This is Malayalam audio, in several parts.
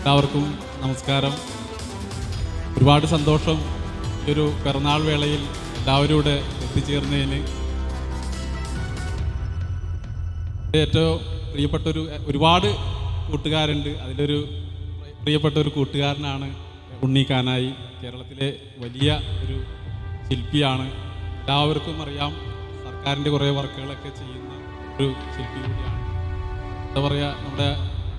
എല്ലാവർക്കും നമസ്കാരം. ഒരുപാട് സന്തോഷം ഒരു പിറന്നാൾ വേളയിൽ എല്ലാവരും കൂടെ എത്തിച്ചേർന്നതിന്. ഏറ്റവും പ്രിയപ്പെട്ടൊരു ഒരുപാട് കൂട്ടുകാരുണ്ട്. അതിലൊരു പ്രിയപ്പെട്ട ഒരു കൂട്ടുകാരനാണ് ഉണ്ണി കാനായി. കേരളത്തിലെ വലിയ ഒരു ശില്പിയാണ്. എല്ലാവർക്കും അറിയാം സർക്കാരിന്റെ കുറേ വർക്കുകളൊക്കെ ചെയ്യുന്ന ഒരു ശില്പി കൂടിയാണ്. എന്താ പറയുക നമ്മുടെ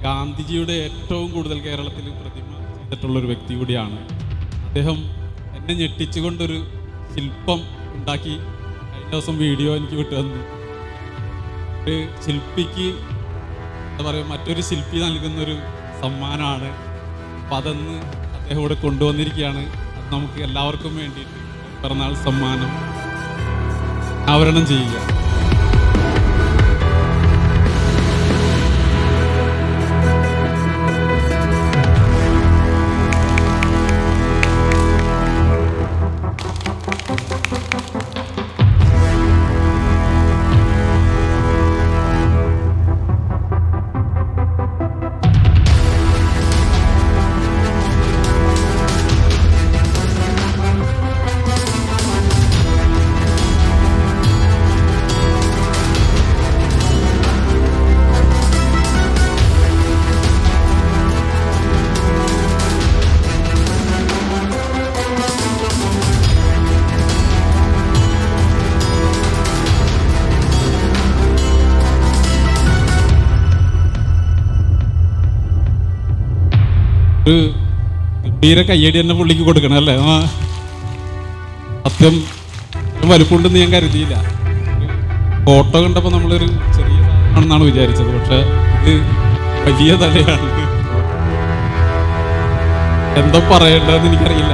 ഗാന്ധിജിയുടെ ഏറ്റവും കൂടുതൽ കേരളത്തിൽ പ്രതിമ ചെയ്തിട്ടുള്ള ഒരു വ്യക്തി കൂടിയാണ്. അദ്ദേഹം എന്നെ ഞെട്ടിച്ചുകൊണ്ടൊരു ശില്പം ഉണ്ടാക്കി കഴിഞ്ഞ ദിവസം വീഡിയോ എനിക്ക് വിട്ടു തന്നു. ഒരു ശില്പിക്ക് എന്താ പറയുക മറ്റൊരു ശില്പി നൽകുന്നൊരു സമ്മാനമാണ്. അപ്പം അതെന്ന് അദ്ദേഹം ഇവിടെ കൊണ്ടുവന്നിരിക്കുകയാണ്. അത് നമുക്ക് എല്ലാവർക്കും വേണ്ടിയിട്ട് പിറന്നാൾ സമ്മാനം ആവരണം ചെയ്യുക. ഒരു ഗംഭീര കയ്യടി തന്നെ പുള്ളിക്ക് കൊടുക്കണം അല്ലേ? സത്യം വലുപ്പുണ്ടെന്ന് ഞാൻ കരുതിയില്ല. ഫോട്ടോ കണ്ടപ്പോൾ നമ്മളൊരു ചെറിയ ആണെന്നാണ് വിചാരിച്ചത്. പക്ഷെ ഇത് വലിയ തലയാണ്. എന്തോ പറയേണ്ടതെന്ന് എനിക്കറിയില്ല.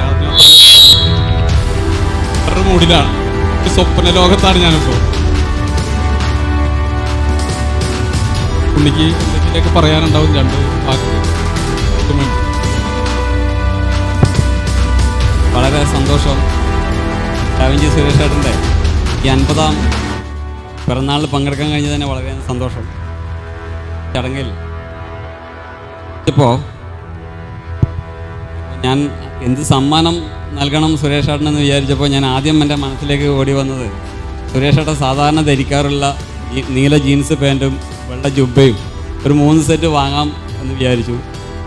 അവരുടെ മൂടിലാണ്. സ്വപ്ന ലോകത്താണ് ഞാനിപ്പോൾ പുള്ളിക്ക് എന്തെങ്കിലുമൊക്കെ പറയാനുണ്ടാവും. രണ്ട് വാക്ക് രാവിഞ്ചി സുരേഷ് ഏട്ടന്റെ ഈ അൻപതാം പിറന്നാളിൽ പങ്കെടുക്കാൻ കഴിഞ്ഞത് തന്നെ വളരെ സന്തോഷം. ചടങ്ങിൽ. ഇപ്പോൾ ഞാൻ എന്ത് സമ്മാനം നൽകണം സുരേഷ് എന്ന് വിചാരിച്ചപ്പോൾ ഞാൻ ആദ്യം എന്റെ മനസ്സിലേക്ക് ഓടി വന്നത് സുരേഷ് ഏട്ടൻ സാധാരണ ധരിക്കാറുള്ള നീല ജീൻസ് പാന്റും വെള്ള ജുബയും ഒരു മൂന്ന് സെറ്റ് വാങ്ങാം എന്ന് വിചാരിച്ചു.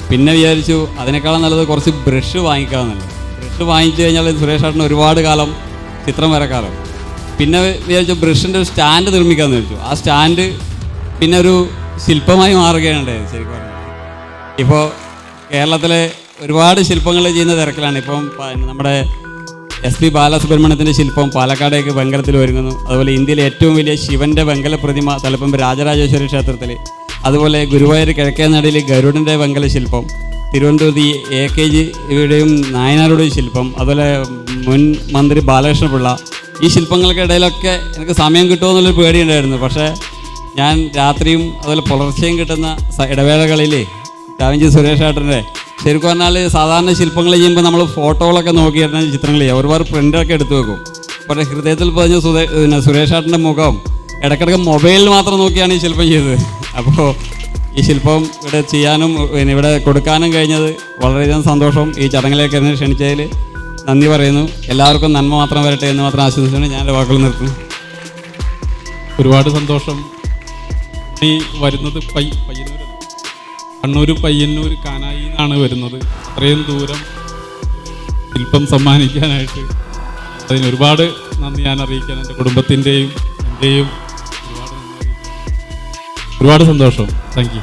പിന്നെ വിചാരിച്ചു അതിനേക്കാളും നല്ലത് കുറച്ച് ബ്രഷ് വാങ്ങിക്കാമെന്നല്ല ബ്രഷ് വാങ്ങിച്ചു കഴിഞ്ഞാൽ സുരേഷ് ഏട്ടന് ഒരുപാട് കാലം ചിത്രം വരക്കാലം പിന്നെ വിചാരിച്ചു ബ്രഷിന്റെ ഒരു സ്റ്റാൻഡ് നിർമ്മിക്കാമെന്ന് വിചാരിച്ചു. ആ സ്റ്റാൻഡ് പിന്നെ ഒരു ശില്പമായി മാറുകയാണ് ശരിക്കും പറഞ്ഞാൽ ഇപ്പോൾ കേരളത്തിലെ ഒരുപാട് ശില്പങ്ങൾ ചെയ്യുന്ന തിരക്കിലാണ്. ഇപ്പം നമ്മുടെ എസ് പി ബാലസുബ്രഹ്മണ്യത്തിന്റെ ശില്പം പാലക്കാടേക്ക് വെങ്കലത്തിൽ ഒരുങ്ങുന്നു. അതുപോലെ ഇന്ത്യയിലെ ഏറ്റവും വലിയ ശിവന്റെ വെങ്കല പ്രതിമ തലപ്പം രാജരാജേശ്വരി ക്ഷേത്രത്തിൽ അതുപോലെ ഗുരുവായൂർ കിഴക്കേ നടയിൽ ഗരുഡന്റെ വെങ്കല ശില്പം. തിരുവനന്തപുരത്ത് ഈ എ കെ ജി ഇവിടെയും നായനാരുടെയും ശില്പം അതുപോലെ മുൻ മന്ത്രി ബാലകൃഷ്ണപിള്ള ഈ ശില്പങ്ങൾക്കിടയിലൊക്കെ എനിക്ക് സമയം കിട്ടുമോ എന്നുള്ളൊരു പേടിയുണ്ടായിരുന്നു. പക്ഷേ ഞാൻ രാത്രിയും അതുപോലെ പുലർച്ചെയും കിട്ടുന്ന ഇടവേളകളിൽ രാവിഞ്ചി സുരേഷ് ഏട്ടന്റെ ശരിക്കും പറഞ്ഞാൽ സാധാരണ ശില്പങ്ങൾ ചെയ്യുമ്പോൾ നമ്മൾ ഫോട്ടോകളൊക്കെ നോക്കിയിരുന്ന ചിത്രങ്ങൾ ചെയ്യുക. ഒരുപാട് പ്രിന്റൊക്കെ എടുത്തു വെക്കും. പക്ഷേ ഹൃദയത്തിൽ പിന്നെ സുരേഷ് ഏട്ടന്റെ മുഖം ഇടയ്ക്കിടയ്ക്ക് മൊബൈലിൽ മാത്രം നോക്കിയാണ് ഈ ശില്പം ചെയ്തത് അപ്പോൾ ഈ ശില്പം ഇവിടെ ചെയ്യാനും പിന്നെ ഇവിടെ കൊടുക്കാനും കഴിഞ്ഞത് വളരെയധികം സന്തോഷം. ഈ ചടങ്ങിലേക്ക് എന്നെ ക്ഷണിച്ചതിൽ നന്ദി പറയുന്നു. എല്ലാവർക്കും നന്മ മാത്രം വരട്ടെ എന്ന് മാത്രം ആശംസിച്ചുകൊണ്ട് ഞാൻ എന്റെ വാക്കുകൾ നിർത്തുന്നു. ഒരുപാട് സന്തോഷം. ഈ വരുന്നത് പൈ പയ്യന്നൂർ കണ്ണൂർ പയ്യന്നൂർ കാനായി നിന്നാണ് വരുന്നത്. അത്രയും ദൂരം ശില്പം സമ്മാനിക്കാനായിട്ട് അതിന് ഒരുപാട് നന്ദി ഞാൻ അറിയിക്കാൻ എന്റെ കുടുംബത്തിന്റെയും എന്റെയും. ഒരുപാട് സന്തോഷം. Thank you